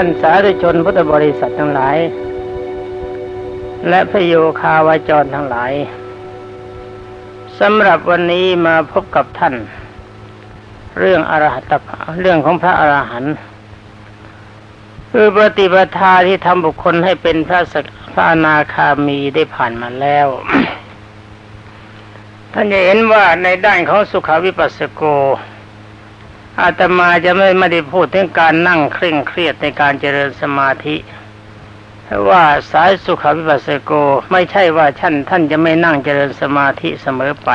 ท่านสาธุชนพุทธบริษัททั้งหลาย และพระโยคาวาจรทั้งหลายสำหรับวันนี้มาพบกับท่าน เรื่องอรหัตเรื่องของพระอรหันต์คือปฏิปทาที่ทำบุคคลให้เป็นพระสพระอนาคามีได้ผ่านมาแล้ว ท่านจะเห็นว่าในด้านของสุขวิปัสสโก อาตมาจะไม่ไม่ได้พูดถึงการนั่งเคร่งเครียดในการเจริญสมาธิเพราะว่าสายสุขวิปัสสโกไม่ใช่ว่าท่านท่านจะไม่นั่งเจริญสมาธิเสมอไป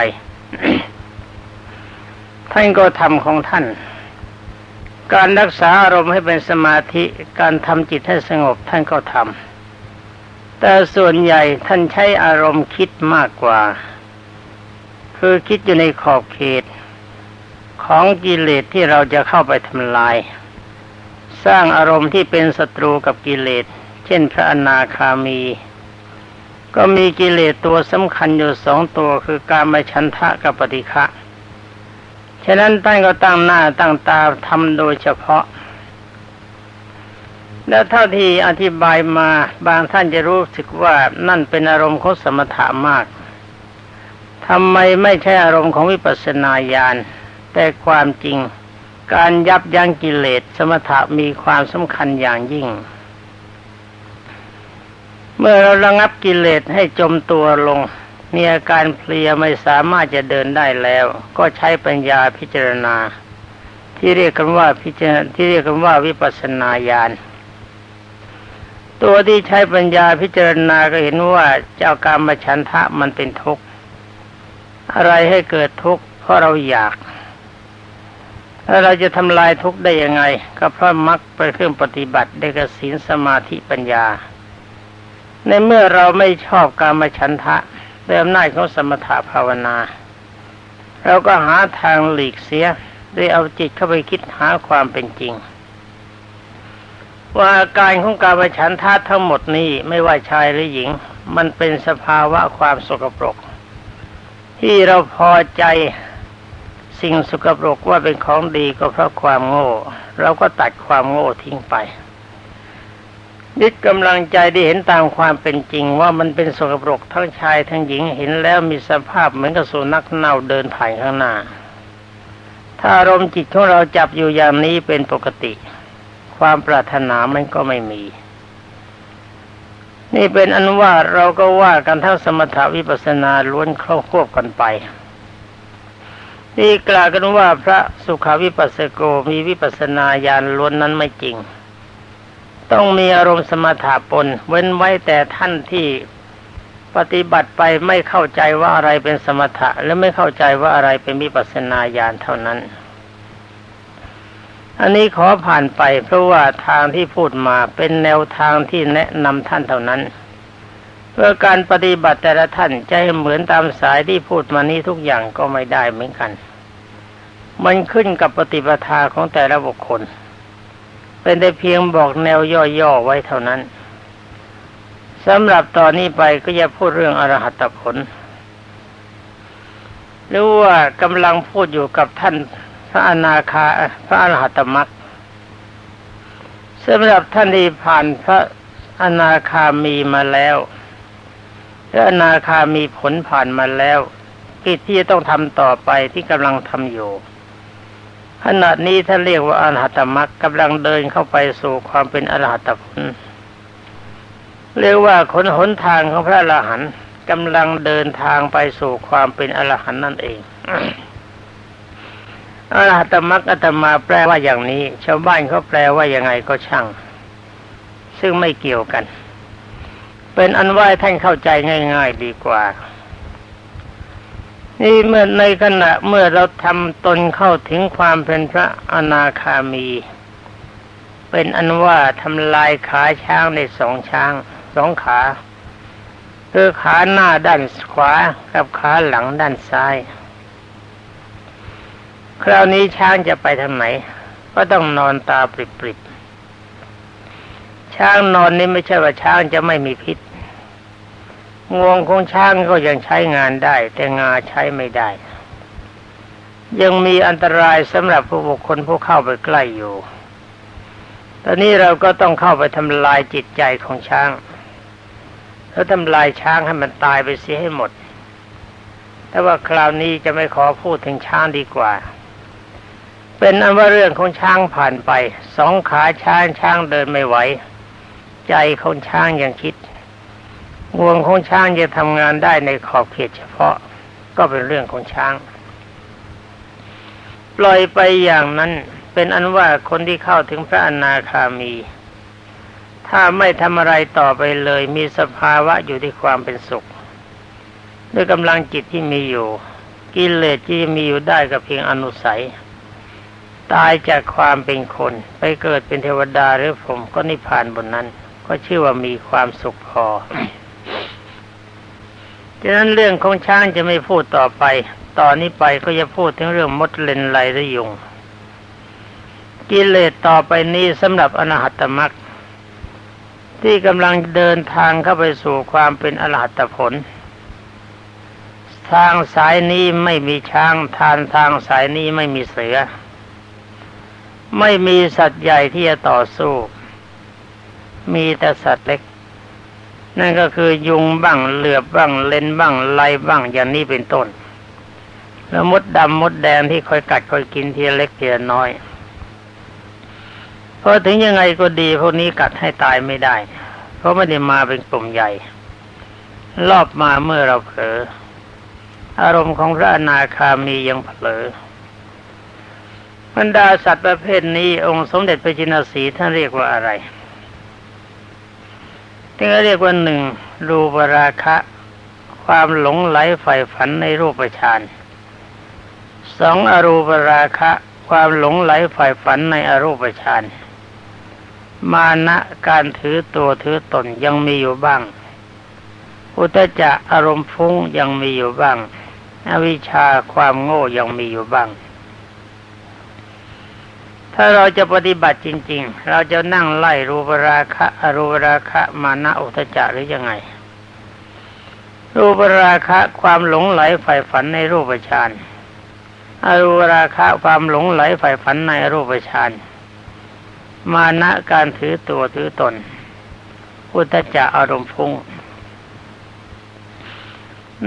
ท่านก็ทำของท่าน การรักษาอารมณ์ให้เป็นสมาธิ การทำจิตให้สงบท่านก็ทำแต่ส่วนใหญ่ท่านใช้อารมณ์คิดมากกว่า คือคิดอยู่ในขอบเขต ของกิเลสที่เราจะเข้าไปทำลาย สร้างอารมณ์ที่เป็นศัตรูกับกิเลส เช่นพระอนาคามี ก็มีกิเลสตัวสำคัญอยู่สองตัวคือการมาชันทะกับปฏิฆะฉะนั้นท่านก็ตั้งหน้าตั้งตาทำโดยเฉพาะ และเท่าที่อธิบายมาบางท่านจะรู้สึกว่านั่นเป็นอารมณ์ของสมถะมากทำไมไม่ใช่อารมณ์ของวิปัสสนาญาณ แต่ความจริง การยับยั้งกิเลสสมถะมีความสำคัญอย่างยิ่ง เมื่อเราระงับกิเลสให้จมตัวลง มีอาการเพลียไม่สามารถจะเดินได้แล้ว ก็ใช้ปัญญาพิจารณา ที่เรียกกันว่าพิจารที่เรียกกันว่าวิปัสสนาญาณตัวที่ใช้ปัญญาพิจารณาก็เห็นว่าเจ้าการมฉันทะมันเป็นทุกข์อะไรให้เกิดทุกข์เพราะเราอยาก แล้วเราจะทำลายทุกข์ได้ยังไง ก็เพราะมรรคเป็นเครื่องปฏิบัติได้กสินสมาธิปัญญา ในเมื่อเราไม่ชอบการมาฉันทะด้วยอำนาจของสมถะภาวนา เราก็หาทางหลีกเสียด้วยเอาจิตเข้าไปคิดหาความเป็นจริง ว่าอาการของการมาฉันทะทั้งหมดนี้ไม่ว่าชายหรือหญิง มันเป็นสภาวะความสกปรก ที่เราพอใจ สิ่งสกปรกว่าเป็นของดีก็เพราะความโง่ เราก็ตัดความโง่ทิ้งไปยึดกำลังใจได้เห็นตามความเป็นจริงว่ามันเป็นสกปรกทั้งชายทั้งหญิงเห็นแล้วมีสภาพเหมือนกับสุนัขเน่าเดินผ่านข้างหน้า ถ้าอารมณ์จิตของเราจับอยู่อย่างนี้เป็นปกติ ความปรารถนามันก็ไม่มี นี่เป็นอันว่าเราก็ว่ากันทั้งสมถาวิปัสสนาล้วนเข้าควบกันไป นี่กล่าวกันว่าพระสุขาวิปัสสโกมีวิปัสนาญาณล้วนนั้นไม่จริง ต้องมีอารมณ์สมถะปน เว้นไว้แต่ท่านที่ปฏิบัติไปไม่เข้าใจว่าอะไรเป็นสมถะ และไม่เข้าใจว่าอะไรเป็นวิปัสนาญาณเท่านั้น อันนี้ขอผ่านไปเพราะว่าทางที่พูดมาเป็นแนวทางที่แนะนำท่านเท่านั้น เพื่อการปฏิบัติแต่ละท่านจะให้เหมือนตามสายที่พูดมานี้ทุกอย่างก็ไม่ได้เหมือนกัน มันขึ้นกับปฏิปทาของแต่ละบุคคล เป็นได้เพียงบอกแนวย่อๆไว้เท่านั้นสำหรับตอนนี้ไปก็จะพูดเรื่องอรหัตผลหรือว่ากำลังพูดอยู่กับท่านพระอนาคาพระอรหัตมรรคสำหรับท่านที่ผ่านพระอนาคามีมาแล้ว พระอนาคามีผลผ่านมาแล้วกิจที่จะต้องทำต่อไปที่กำลังทำอยู่ขณะนี้ท่านเรียกว่าอรหัตมรรคกำลังเดินเข้าไปสู่ความเป็นอรหัตผลเรียกว่าขนหนทางของพระอรหันต์กำลังเดินทางไปสู่ความเป็นอรหันต์นั่นเองอรหัตมรรคอาตมาแปลว่าอย่างนี้ ชาวบ้านเขาแปลว่ายังไงก็ช่าง ซึ่งไม่เกี่ยวกัน เป็นอันว่าท่านเข้าใจง่าย ๆดีกว่า นี่เมื่อในขณะเมื่อเราทำตนเข้าถึงความเป็นพระอนาคามี เป็นอันว่าทำลายขาช้างในสองช้างสองขาคือขาหน้าด้านขวากับขาหลังด้านซ้าย คราวนี้ช้างจะไปทางไหน ก็ต้องนอนตาปริบๆ ช้างนอนนี่ไม่ใช่ว่าช้างจะไม่มีพิษ งวงของช้างก็ยังใช้งานได้ แต่งาใช้ไม่ได้ ยังมีอันตรายสำหรับผู้บุคคลผู้เข้าไปใกล้อยู่ ตอนนี้เราก็ต้องเข้าไปทำลายจิตใจของช้าง แล้วทำลายช้างให้มันตายไปเสียให้หมด แต่ว่าคราวนี้จะไม่ขอพูดถึงช้างดีกว่าเป็นอันว่าเรื่องของช้างผ่านไป สองขาช้างช้างเดินไม่ไหว ใจของช้างยังคิดงวงของช้างจะทำงานได้ในขอบเขตเฉพาะก็เป็นเรื่องของช้าง ปล่อยไปอย่างนั้นเป็นอันว่าคนที่เข้าถึงพระอนาคามี ถ้าไม่ทำอะไรต่อไปเลย มีสภาวะอยู่ที่ความเป็นสุข ด้วยกำลังจิตที่มีอยู่ กิเลสที่มีอยู่ได้ก็เพียงอนุสัย ตายจากความเป็นคน ไปเกิดเป็นเทวดาหรือผมก็นิพพานบนนั้น ก็ชื่อว่ามีความสุขพอฉะนั้นเรื่องของช้างจะไม่พูดต่อไป ตอนนี้ไปก็จะพูดถึงเรื่องมดเลนไลและยุง กิเลสต่อไปนี้สำหรับอนาหัตมรรคที่กำลังเดินทางเข้าไปสู่ความเป็นอรหัตผล ทางสายนี้ไม่มีช้างทานทางสายนี้ไม่มีเสือ ไม่มีสัตว์ใหญ่ที่จะต่อสู้ มีแต่สัตว์เล็ก นั่นก็คือยุงบ้างเหลือบบ้างเลนบ้างไลบ้างอย่างนี้เป็นต้น แล้วมดดำมดแดงที่คอยกัดคอยกินทีเล็กทีน้อยเพราะถึงยังไงก็ดีพวกนี้กัดให้ตายไม่ได้ เพราะไม่ได้มาเป็นกลุ่มใหญ่ รอบมาเมื่อเราเผลออารมณ์ของพระอนาคามียังเผลอบรรดาสัตว์ประเภทนี้องค์สมเด็จพระจินสีท่านเรียกว่าอะไร ที่เขาเรียกว่าหนึ่งรูปราคะ ความหลงไหลใฝ่ฝันในรูปฌานสองอรูปราคะ ความหลงไหลใฝ่ฝันในอรูปฌานมานะการถือตัวถือตนยังมีอยู่บ้าง อุตจะอารมณ์ฟุ้งยังมีอยู่บ้าง อวิชชาความโง่ยังมีอยู่บ้าง ถ้าเราจะปฏิบัติจริง ๆ เราจะนั่งไล่รูปราคะอรูปราคะมานะอุทจาหรือยังไง รูปราคะความหลงไหลใฝ่ฝันในรูปฌานอรูปราคะความหลงไหลใฝ่ฝันในรูปฌานมานะการถือตัวถือตน อุทจจะอารมณ์ฟุ้ง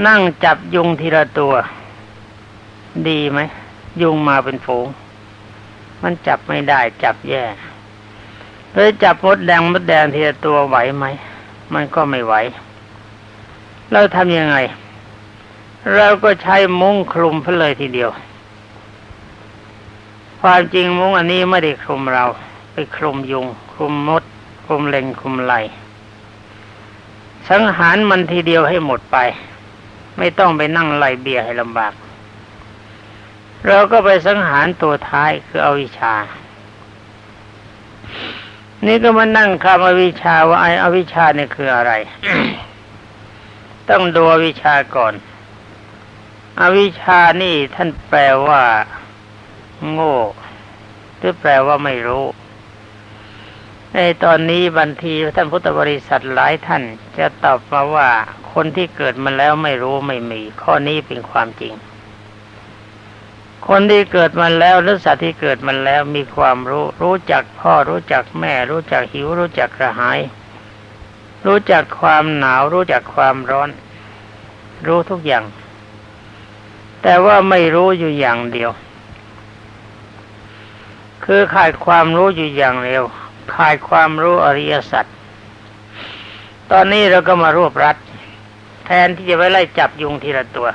นั่งจับยุงทีละตัว ดีไหม ยุงมาเป็นฝูง มันจับไม่ได้จับแย่เลยจับมดแดงมดแดงทีละตัวไหวไหม มันก็ไม่ไหว เราทำยังไง เราก็ใช้มุ้งคลุมเพเลยทีเดียว ความจริงมุ้งอันนี้ไม่ได้คลุมเรา ไปคลุมยุง คลุมมด คลุมเล็งคลุมไหลสังหารมันทีเดียวให้หมดไป ไม่ต้องไปนั่งไล่เบียให้ลำบาก เราก็ไปสังหารตัวท้ายคืออวิชชานี่ก็มานั่งคำอวิชชาว่าไออวิชาเนี่ยคืออะไร ต้องดูอวิชาก่อน อวิชชานี่ท่านแปลว่า โง่หรือแปลว่าไม่รู้ในตอนนี้บันทีท่านพุทธบริษัทหลายท่าน จะตอบมาว่าคนที่เกิดมาแล้วไม่รู้ไม่มี ข้อนี้เป็นความจริง คนที่เกิดมาแล้วหรือสัตว์ที่เกิดมาแล้วมีความรู้ รู้จักพ่อรู้จักแม่ รู้จักหิว รู้จักกระหาย รู้จักความหนาว รู้จักความร้อน รู้ทุกอย่าง แต่ว่าไม่รู้อยู่อย่างเดียว คือขาดความรู้อยู่อย่างเดียวขาดความรู้อริยสัจตอนนี้เราก็มารวบรัดแทนที่จะไปไล่จับยุงทีละตัว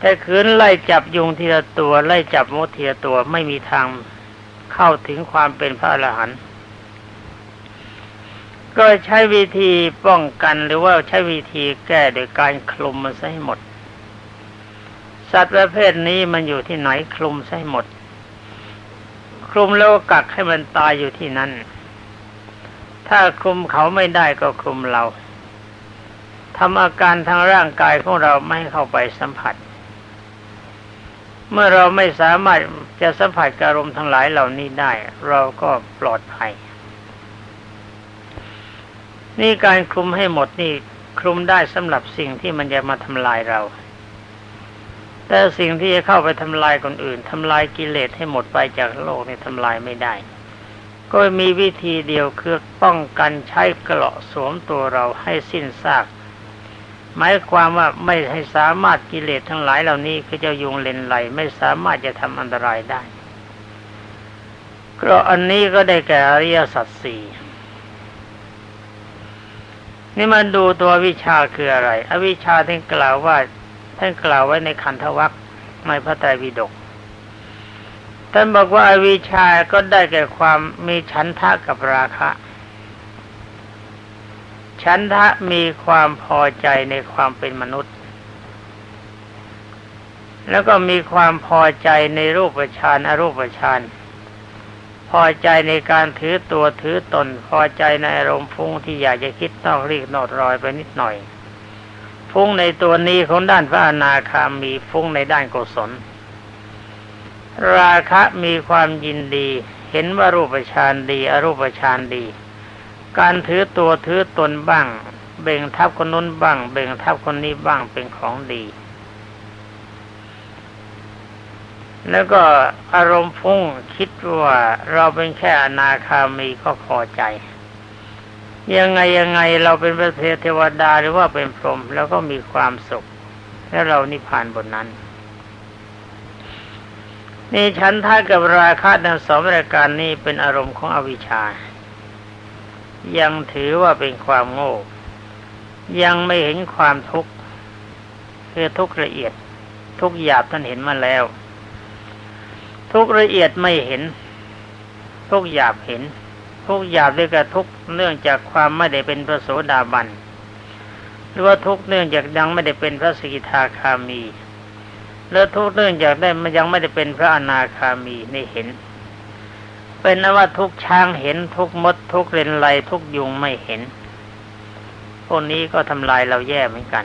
แต่ขืนไล่จับยุงทีละตัว ไล่จับมดทีละตัวไม่มีทางเข้าถึงความเป็นพระอรหันต์ก็ใช้วิธีป้องกันหรือว่าใช้วิธีแก้โดยการคลุมมันซะให้หมด สัตว์ประเภทนี้มันอยู่ที่ไหนคลุมซะให้หมด คลุมแล้วกักให้มันตายอยู่ที่นั่น ถ้าคลุมเขาไม่ได้ก็คลุมเราทำอาการทางร่างกายของเราไม่เข้าไปสัมผัส เมื่อเราไม่สามารถจะสัมผัสอารมณ์ทั้งหลายเหล่านี้ได้ เราก็ปลอดภัย นี่การคลุมให้หมดนี่คลุมได้สำหรับสิ่งที่มันจะมาทำลายเรา แต่สิ่งที่จะเข้าไปทำลายคนอื่นทำลายกิเลสให้หมดไปจากโลกนี่ทำลายไม่ได้ ก็มีวิธีเดียวคือป้องกันใช้เกราะสวมตัวเราให้สิ้นซาก หมายความว่าไม่ให้สามารถกิเลสทั้งหลายเหล่านี้คือเจ้ายุงเลนไหล ไม่สามารถจะทำอันตรายได้กราะอันนี้ก็ได้แก่อริยสัจสี่นี่มันดูตัววิชาคืออะไร อวิชาท่านกล่าวว่าท่านกล่าวไว้ในขันธวัคในพระไตรปิฎกท่านบอกว่าอวิชาก็ได้แก่ความมีฉันทะกับราคะ ฉันทะมีความพอใจในความเป็นมนุษย์ แล้วก็มีความพอใจในรูปฌานอรูปฌานพอใจในการถือตัวถือตน พอใจในอารมณ์ฟุ้งที่อยากจะคิดนอกรีกนอกรอยไปนิดหน่อย ฟุ้งในตัวนี้ของด้านพระอนาคามีฟุ้งในด้านกุศล ราคะมีความยินดี เห็นว่ารูปฌานดี อรูปฌานดี การถือตัวถือตนบ้าง เบ่งทับคนนู้นบ้าง เบ่งทับคนนี้บ้างเป็นของดี แล้วก็อารมณ์ฟุ้งคิดว่าเราเป็นแค่อนาคามีก็พอใจ ยังไงยังไงเราเป็นพระเทวดาหรือว่าเป็นพรหมแล้วก็มีความสุข และเรานิพพานบนนั้นนี่ฉันท่ากับราคะดังสองรายการนี้เป็นอารมณ์ของอวิชชา ยังถือว่าเป็นความโง่ ยังไม่เห็นความทุกข์คือทุกละเอียด ทุกหยาบท่านเห็นมาแล้ว ทุกละเอียดไม่เห็น ทุกหยาบเห็น ทุกหยาบด้วยกับทุกเนื่องจากความไม่ได้เป็นพระโสดาบันหรือว่าทุกเนื่องจากยังไม่ได้เป็นพระสกิทาคามี แล้วทุกเนื่องจากได้มันยังไม่ได้เป็นพระอนาคามีในเห็น เป็นนว่าทุกช้างเห็นทุกมด ทุกเรนไลทุกยุงไม่เห็น พวกนี้ก็ทำลายเราแย่เหมือนกัน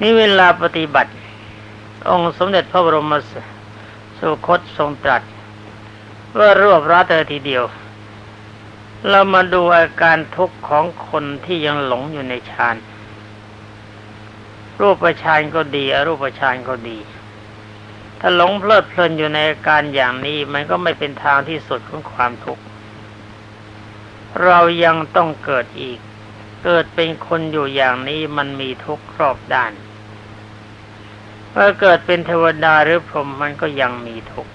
นี่เวลาปฏิบัติ องค์สมเด็จพระบรมสุคตทรงตรัส ว่ารวบรัดเธอทีเดียว เรามาดูอาการทุกข์ของคนที่ยังหลงอยู่ในฌานรูปฌานก็ดีอรูปฌานก็ดี ถ้าหลงเพลิดเพลินอยู่ในอาการอย่างนี้ มันก็ไม่เป็นทางที่สุดของความทุกข์ เรายังต้องเกิดอีก เกิดเป็นคนอยู่อย่างนี้มันมีทุกข์รอบด้านถ้าเกิดเป็นเทวดาหรือพรหมมันก็ยังมีทุกข์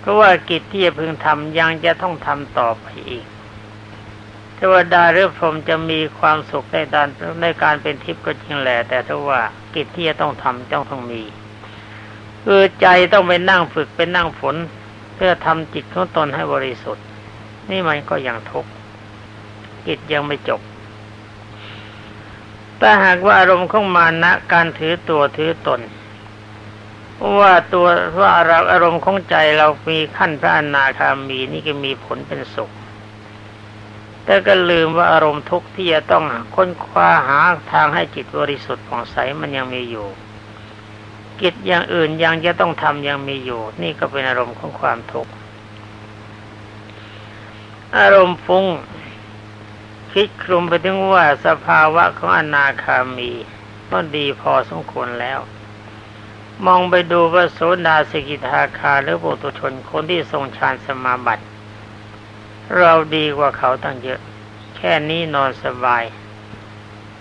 เพราะว่ากิจที่จะพึงทำยังจะต้องทำต่อไปอีก เทวดาหรือพรหมจะมีความสุขในการในการเป็นทิพย์ก็จริงแหละแต่ถ้าว่ากิจที่จะต้องทำต้องต้องมี คือใจต้องไปนั่งฝึกเป็นนั่งฝน เพื่อทำจิตของตนให้บริสุทธิ์ นี่มันก็ยังทุกข์กิจยังไม่จบถ้าหากว่าอารมณ์ของมานะการถือตัวถือตนว่าตัวว่าเราอารมณ์ของใจเรามีขั้นพระอนาคามีนี่ก็มีผลเป็นสุข แต่ก็ลืมว่าอารมณ์ทุกข์ที่จะต้องค้นคว้าหาทางให้จิตบริสุทธิ์ผ่องใสมันยังมีอยู่ กิจอย่างอื่นยังจะต้องทำยังมีอยู่ นี่ก็เป็นอารมณ์ของความทุกข์อารมณ์ฟุ้งคิดคลุมไปถึงว่าสภาวะของอนาคามีก็ดีพอสมควรแล้ว มองไปดูว่าโสดาสกิทาคาหรือปุตุชนคนที่ทรงฌานสมาบัติ เราดีกว่าเขาตั้งเยอะ แค่นี้นอนสบาย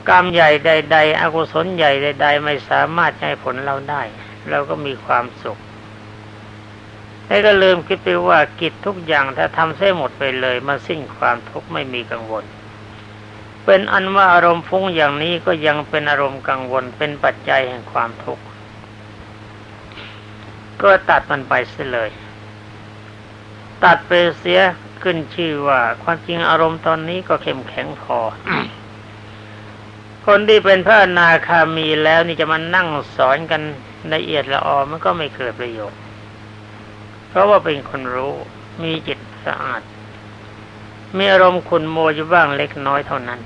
กรรมใหญ่ใด ๆ อกุศลใหญ่ใด ๆ ไม่สามารถให้ผลเราได้ เราก็มีความสุขแล้วก็ลืมคิดไปว่ากิจทุกอย่างถ้าทำเส้หมดไปเลยมันสิ้นความทุกข์ไม่มีกังวล เป็นอันว่าอารมณ์ฟุ้งอย่างนี้ก็ยังเป็นอารมณ์กังวลเป็นปัจจัยแห่งความทุกข์ก็ตัดมันไปเสียเลย ตัดไปเสียขึ้นชื่อว่า ความจริงอารมณ์ตอนนี้ก็เข้มแข็งพอ คนที่เป็นพระนาคามีแล้วนี่จะมานั่งสอนกันละเอียดละออมันก็ไม่เกิดประโยชน์ เพราะว่าเป็นคนรู้มีจิตสะอาด มีอารมณ์ขุนโมอยู่บ้างเล็กน้อยเท่านั้น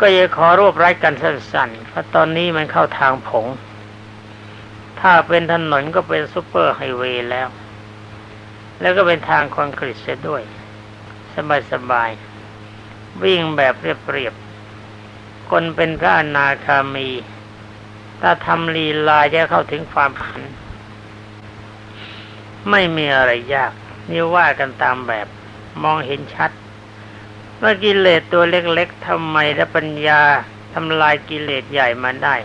ก็จะขอรวบรัดกันสั้นๆเพราะตอนนี้มันเข้าทางผง ถ้าเป็นถนนก็เป็นซูเปอร์ไฮเวย์แล้ว แล้วก็เป็นทางคอนกรีตเสียด้วย สบายๆวิ่งแบบเรียบๆ คนเป็นพระอนาคามี ถ้าทำลีลาจะเข้าถึงความผัน ไม่มีอะไรยาก นี่ว่ากันตามแบบมองเห็นชัดเมื่อกิเลสตัวเล็กๆทำไมและปัญญาทำลายกิเลสใหญ่มาได้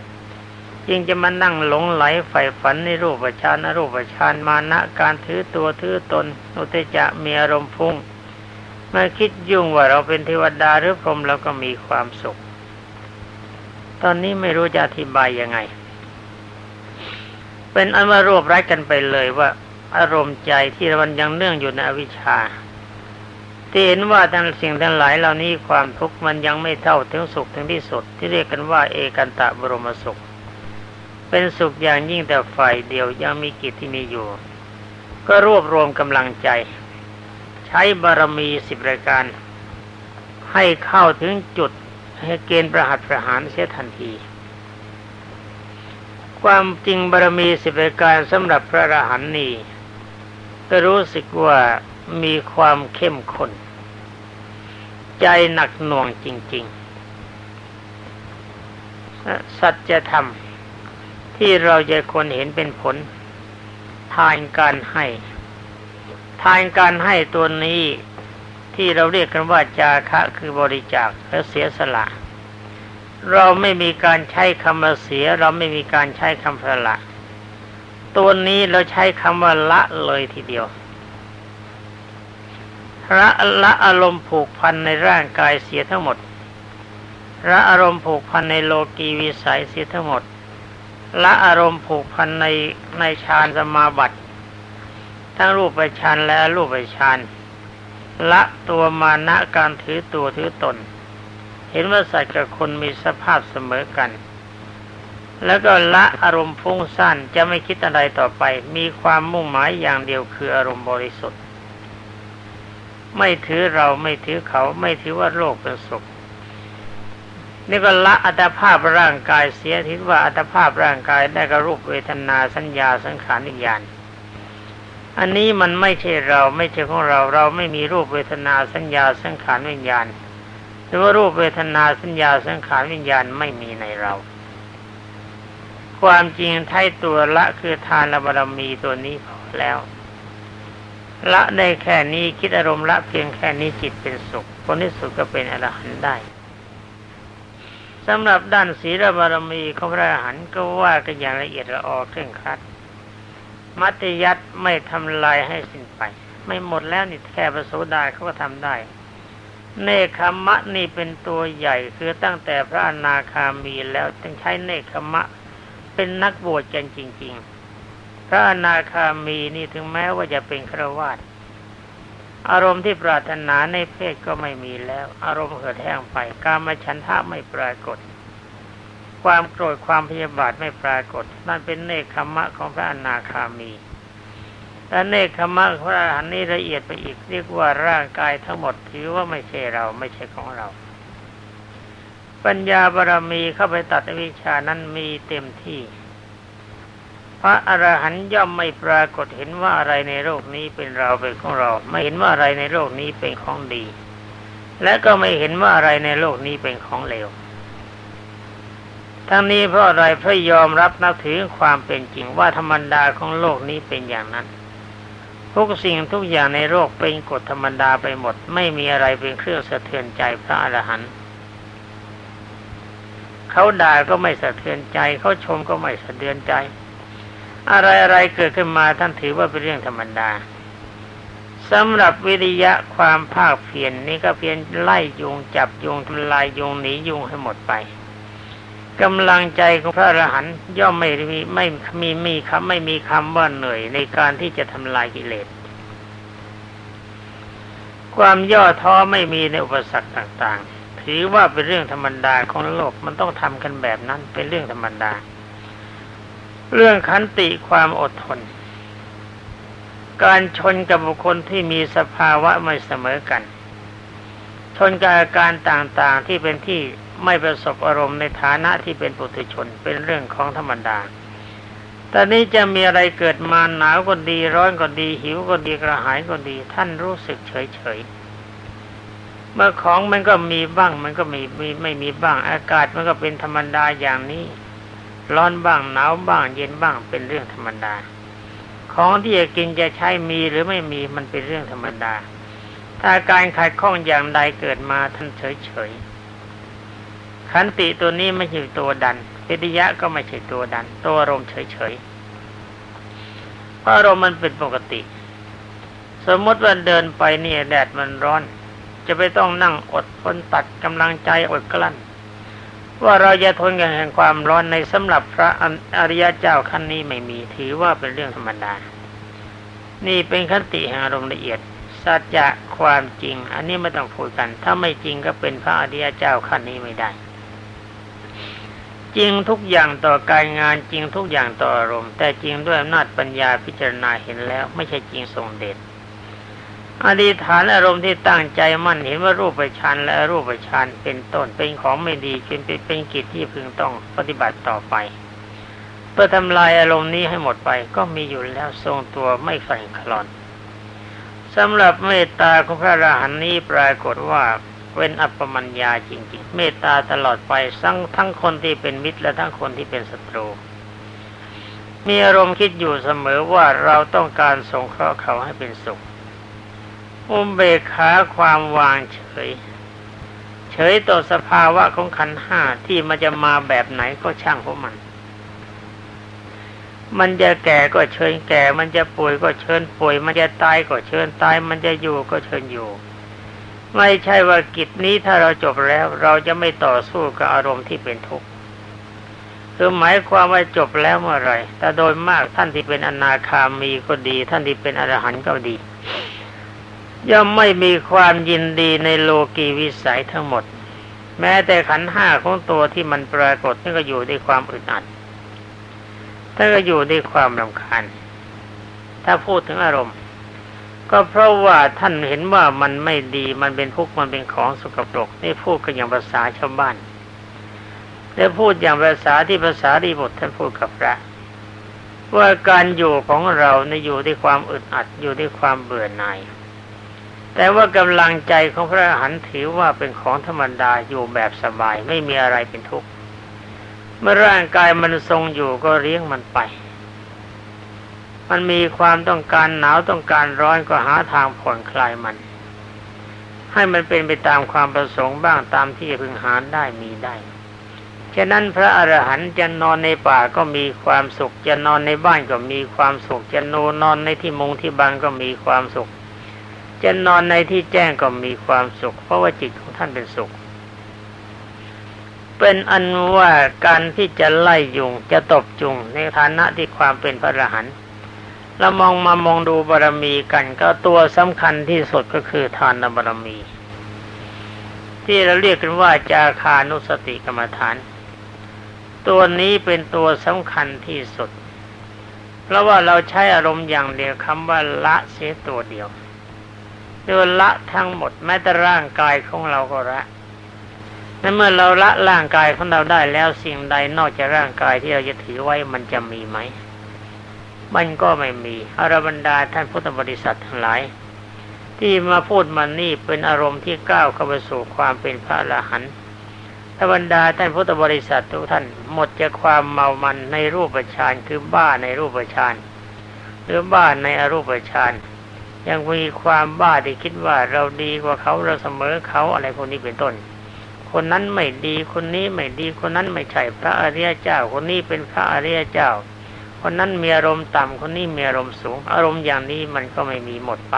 ยิ่งจะมานั่งหลงไหลใฝ่ฝันในรูปฌานรูปฌานมานะการถือตัวถือตนอุตจะมีอารมณ์พุ่งเมื่อคิดยุ่งว่าเราเป็นเทวดาหรือพรหมเราก็มีความสุข ตอนนี้ไม่รู้จะอธิบายยังไง เป็นอันว่ารวบรัดกันไปเลยว่า อารมณ์ใจที่มันยังเนื่องอยู่ในอวิชชาที่เห็นว่าทั้งสิ่งทั้งหลายเหล่านี้ความทุกข์มันยังไม่เท่าถึงสุขถึงที่สุด ที่เรียกกันว่าเอกันตะบรมสุข เป็นสุขอย่างยิ่งแต่ฝ่ายเดียวยังมีกิจที่มีอยู่ ก็รวบรวมกำลังใจ ใช้บารมีสิบรายการ ให้เข้าถึงจุด ให้เกณฑ์ประหัตประหารเสียทันที ความจริงบารมีสิบรายการสำหรับพระอรหันต์นี้ก็รู้สึกว่ามีความเข้มข้นใจหนักหน่วงจริง ๆ สัจธรรมที่เราจะคนเห็นเป็นผล ทานการให้ ทานการให้ตัวนี้ ที่เราเรียกกันว่าจาคะคือบริจาคและเสียสละ เราไม่มีการใช้คำว่าเสีย เราไม่มีการใช้คำสละ ตัวนี้เราใช้คำว่าละเลยทีเดียวละละอารมณ์ผูกพันในร่างกายเสียทั้งหมดละอารมณ์ผูกพันในโลกีวิสัยเสียทั้งหมดละอารมณ์ผูกพันในในฌานสมาบัติ ทั้งรูปฌานและรูปฌาน ละตัวมานะการถือตัวถือตน เห็นว่าสัตว์กับคนมีสภาพเสมอกัน แล้วก็ละอารมณ์ฟุ้งซ่านจะไม่คิดอะไรต่อไป มีความมุ่งหมายอย่างเดียวคืออารมณ์บริสุทธิ์ ไม่ถือเราไม่ถือเขาไม่ถือว่าโลกเป็นสุขนี่ก็ละอัตภาพร่างกายเสียทิศว่าอัตภาพร่างกายได้กับรูปเวทนาสัญญาสังขารวิญญาณ อันนี้มันไม่ใช่เราไม่ใช่ของเรา เราไม่มีรูปเวทนาสัญญาสังขารวิญญาณหรือว่ารูปเวทนาสัญญาสังขารวิญญาณไม่มีในเรา ความจริงไทยตัวละคือทานบารมีตัวนี้พอแล้ว ละได้แค่นี้คิดอารมณ์ละเพียงแค่นี้จิตเป็นสุขคนที่สุดก็เป็นอรหันต์ได้สำหรับด้านศีลบารมีของพระอรหันต์ก็ว่ากันอย่างละเอียดละออเคร่งครัด มัตยัตไม่ทำลายให้สิ้นไป ไม่หมดแล้วนี่แค่ประโสดาเขาก็ทำได้ เนคขมะนี่เป็นตัวใหญ่คือตั้งแต่พระอนาคามีแล้วจึงใช้เนคขมะ เป็นนักบวชกันจริง ๆ พระอนาคามีนี่ถึงแม้ว่าจะเป็นฆราวาสอารมณ์ที่ปรารถนาในเพศก็ไม่มีแล้ว อารมณ์เหือดแห้งไป การมาฉันทะไม่ปรากฏ ความโกรธความพยาบาทไม่ปรากฏ นั่นเป็นเนคขมะของพระอนาคามีแต่เนคขมะพระอรหันต์นี้ละเอียดไปอีกเรียกว่าร่างกายทั้งหมดถือว่าไม่ใช่เราไม่ใช่ของเรา ปัญญาบารมีเข้าไปตัดวิชานั้นมีเต็มที่ พระอรหันต์ย่อมไม่ปรากฏเห็นว่าอะไรในโลกนี้เป็นเราเป็นของเรา ไม่เห็นว่าอะไรในโลกนี้เป็นของดี และก็ไม่เห็นว่าอะไรในโลกนี้เป็นของเลว ทั้งนี้เพราะอะไรเพราะยอมรับนับถือความเป็นจริงว่าธรรมดาของโลกนี้เป็นอย่างนั้น ทุกสิ่งทุกอย่างในโลกเป็นกฎธรรมดาไปหมด ไม่มีอะไรเป็นเครื่องสะเทือนใจพระอรหันต์เขาด่าก็ไม่สะเทือนใจ เขาชมก็ไม่สะเทือนใจ อะไรอะไรเกิดขึ้นมาท่านถือว่าเป็นเรื่องธรรมดาสำหรับวิริยะความภาคเพียรนนี่ก็เพียรไล่ยุงจับยุงทำลายยุงหนียุงให้หมดไป กำลังใจของพระอรหันต์ย่อมไม่มีไม่มีมีคำไม่มีคำว่าเหนื่อยในการที่จะทำลายกิเลส ความย่อท้อไม่มีในอุปสรรคต่างๆ ถือว่าเป็นเรื่องธรรมดาของโลกมันต้องทำกันแบบนั้นเป็นเรื่องธรรมดา เรื่องขันติความอดทน การชนกับบุคคลที่มีสภาวะไม่เสมอกัน ชนกับอาการต่างๆที่เป็นที่ ไม่ประสบอารมณ์ในฐานะที่เป็นปุถุชนเป็นเรื่องของธรรมดา ตอนนี้จะมีอะไรเกิดมาหนาวก็ดีร้อนก็ดี หิวก็ดีกระหายก็ดี ท่านรู้สึกเฉยๆเมื่อของมันก็มีบ้าง มันก็มีมีไม่มีบ้าง อากาศมันก็เป็นธรรมดาอย่างนี้ ร้อนบ้างหนาวบ้าง เย็นบ้างเป็นเรื่องธรรมดาขของที่จะกินจะใช้มีหรือไม่มีมันเป็นเรื่องธรรมดา ถ้าการขัดข้องอย่างใดเกิดมาท่านเฉยเฉย ขันติตัวนี้ไม่ใช่ตัวดันปิฏยะก็ไม่ใช่ตัวดัน ตัวอารมณ์เฉยเฉยเพราะอารมณ์มันเป็นปกติ สมมติว่าเดินไปเนี่ยแดดมันร้อน จะไปต้องนั่งอดทนตัดกำลังใจอดกลั้น ว่าเราจะทนกับแห่งความร้อนในสำหรับพระอริยเจ้าขั้นนี้ไม่มีถือว่าเป็นเรื่องธรรมดา นี่เป็นคติแห่งอารมณ์ละเอียดสัจจะความจริง อันนี้ไม่ต้องพูดกัน ถ้าไม่จริงก็เป็นพระอริยเจ้าขั้นนี้ไม่ได้ จริงทุกอย่างต่อการงานจริงทุกอย่างต่ออารมณ์ แต่จริงด้วยอำนาจปัญญาพิจารณาเห็นแล้ว ไม่ใช่จริงทรงเดชอธิษฐานอารมณ์ที่ตั้งใจมั่นเห็นว่ารูปฌานและรูปฌานเป็นต้นเป็นของไม่ดีจึงเป็นเป็นกิจที่พึงต้องปฏิบัติต่อไป เพื่อทำลายอารมณ์นี้ให้หมดไปก็มีอยู่แล้วทรงตัวไม่ฝันคลอนสำหรับเมตตาของพระอรหันนี้ปรากฏว่า เป็นอัปปมัญญาจริงๆ เมตตาตลอดไปทั้งทั้งคนที่เป็นมิตรและทั้งคนที่เป็นศัตรู มีอารมณ์คิดอยู่เสมอว่าเราต้องการสงเคราะห์เขาให้เป็นสุข อุเบกขาความวางเฉย เฉยต่อสภาวะของขันห้าที่มันจะมาแบบไหนก็ช่างพวกมันมันจะแก่ก็เชิญแก่ มันจะป่วยก็เชิญป่วย มันจะตายก็เชิญตาย มันจะอยู่ก็เชิญอยู่ ไม่ใช่ว่ากิจนี้ถ้าเราจบแล้ว เราจะไม่ต่อสู้กับอารมณ์ที่เป็นทุกข์คือหมายความว่าจบแล้วเมื่อไรแต่โดยมากท่านที่เป็นอนาคามีก็ดี ท่านที่เป็นอรหันต์ก็ดี ย่อมไม่มีความยินดีในโลกีวิสัยทั้งหมด แม้แต่ขันห้าของตัวที่มันปรากฏนี่ก็อยู่ด้วยความอึดอัดถ้าก็อยู่ด้วยความรำคาญถ้าพูดถึงอารมณ์ ก็เพราะว่าท่านเห็นว่ามันไม่ดีมันเป็นทุกข์มันเป็นของสกปรกนี่พูดกันอย่างภาษาชาวบ้านแล้วพูดอย่างภาษาที่ภาษาดีบทท่านพูดกับพระว่าการอยู่ของเราในอยู่ด้วยความอึดอัดอยู่ด้วยความเบื่อหน่าย แต่ว่ากำลังใจของพระหันถือว่าเป็นของธรรมดาอยู่แบบสบายไม่มีอะไรเป็นทุกข์เมื่อร่างกายมันทรงอยู่ก็เลี้ยงมันไป มันมีความต้องการหนาวต้องการร้อนก็หาทางผ่อนคลายมัน ให้มันเป็นไปตามความประสงค์บ้างตามที่พึงหาได้มีได้ฉะนั้นพระอรหันต์จะนอนในป่าก็มีความสุข จะนอนในบ้านก็มีความสุข จะนอนนอนในที่มงที่บังก็มีความสุข จะนอนในที่แจ้งก็มีความสุข เพราะว่าจิตของท่านเป็นสุข เป็นอันว่าการที่จะไล่ยุงจะตบจุงในฐานะที่ความเป็นพระอรหันต์ เรามองมามองดูบารมีกัน ก็ตัวสำคัญที่สุดก็คือทานบารมี ที่เราเรียกกันว่าจาคานุสติกรรมฐาน ตัวนี้เป็นตัวสำคัญที่สุด เพราะว่าเราใช้อารมณ์อย่างเดียวคำว่าละเสียตัวเดียวเรียละทั้งหมดแม้แต่ร่างกายของเราก็ละในเมื่อเราละร่างกายของเราได้แล้วสิ่งใดนอกจากร่างกายที่เราจะถือไว้มันจะมีไหม มันก็ไม่มีอรบรรดาท่านพุทธบริษัททั้งหลาย ที่มาพูดมันนี่เป็นอารมณ์ที่ก้าวเข้าไปสู่ความเป็นพระอรหันต์ธรรดาท่านพุทธบริษัททุกท่านหมดจากความเมามันในรูปฌานคือบ้าในรูปฌานหรือบ้าในอรูปฌานยังมีความบ้าที่คิดว่าเราดีกว่าเขาเราเสมอเขาอะไรพวกนี้เป็นต้น คนนั้นไม่ดีคนนี้ไม่ดีคนนั้นไม่ใช่พระอริยเจ้า คนนี้เป็นพระอริยเจ้า คนนั้นมีอารมณ์ต่ำคนนี้มีอารมณ์สูง อารมณ์อย่างนี้มันก็ไม่มีหมดไป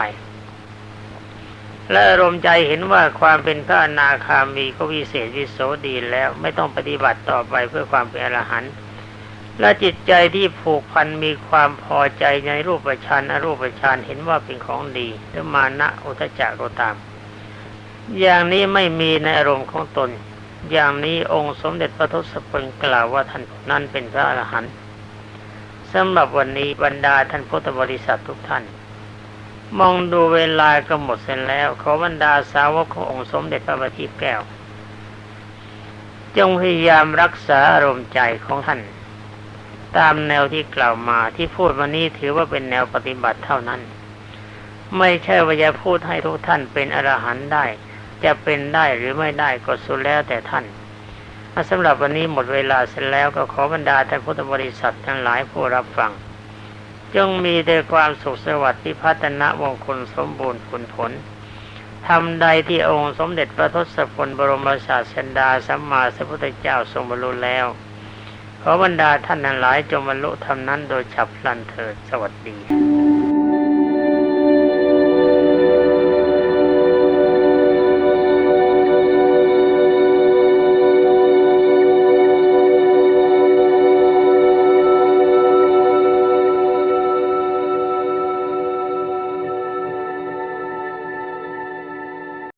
และอารมณ์ใจเห็นว่าความเป็นพระอนาคามีก็วิเศษวิโสดีแล้ว ไม่ต้องปฏิบัติต่อไปเพื่อความเป็นอรหันต์และจิตใจที่ผูกพันมีความพอใจในรูปฌานอรูปฌานเห็นว่าเป็นของดีหรือมานะอุทจักก็ตาม อย่างนี้ไม่มีในอารมณ์ของตน อย่างนี้องค์สมเด็จพระทศพลกล่าวว่าท่านนั้นเป็นพระอรหันต์ สำหรับวันนี้บรรดาท่านพุทธบริษัททุกท่าน มองดูเวลาก็หมดเสร็จแล้ว ขอบรรดาสาวกขององค์สมเด็จพระบัณฑิตแก้ว จงพยายามรักษาอารมณ์ใจของท่าน ตามแนวที่กล่าวมาที่พูดวันนี้ถือว่าเป็นแนวปฏิบัติเท่านั้น ไม่ใช่ว่าจะพูดให้ทุกท่านเป็นอรหันต์ได้ จะเป็นได้หรือไม่ได้ก็สุดแล้วแต่ท่าน สำหรับวันนี้หมดเวลาเสร็จแล้วก็ขอบรรดาท่านพุทธบริษัททั้งหลายผู้รับฟัง จงมีแต่ความสุขสวัสดิ์พิพัฒนมงคลสมบูรณ์ผลผลทำใดที่องค์สมเด็จพระทศพลบรมศาสดาสัมมาสัมพุทธเจ้าทรงบรรลุแล้ว ขอบรรดาท่านทั้งหลายจงบรรลุธรรมนั้นโดยฉับพลันเถิดสวัสดี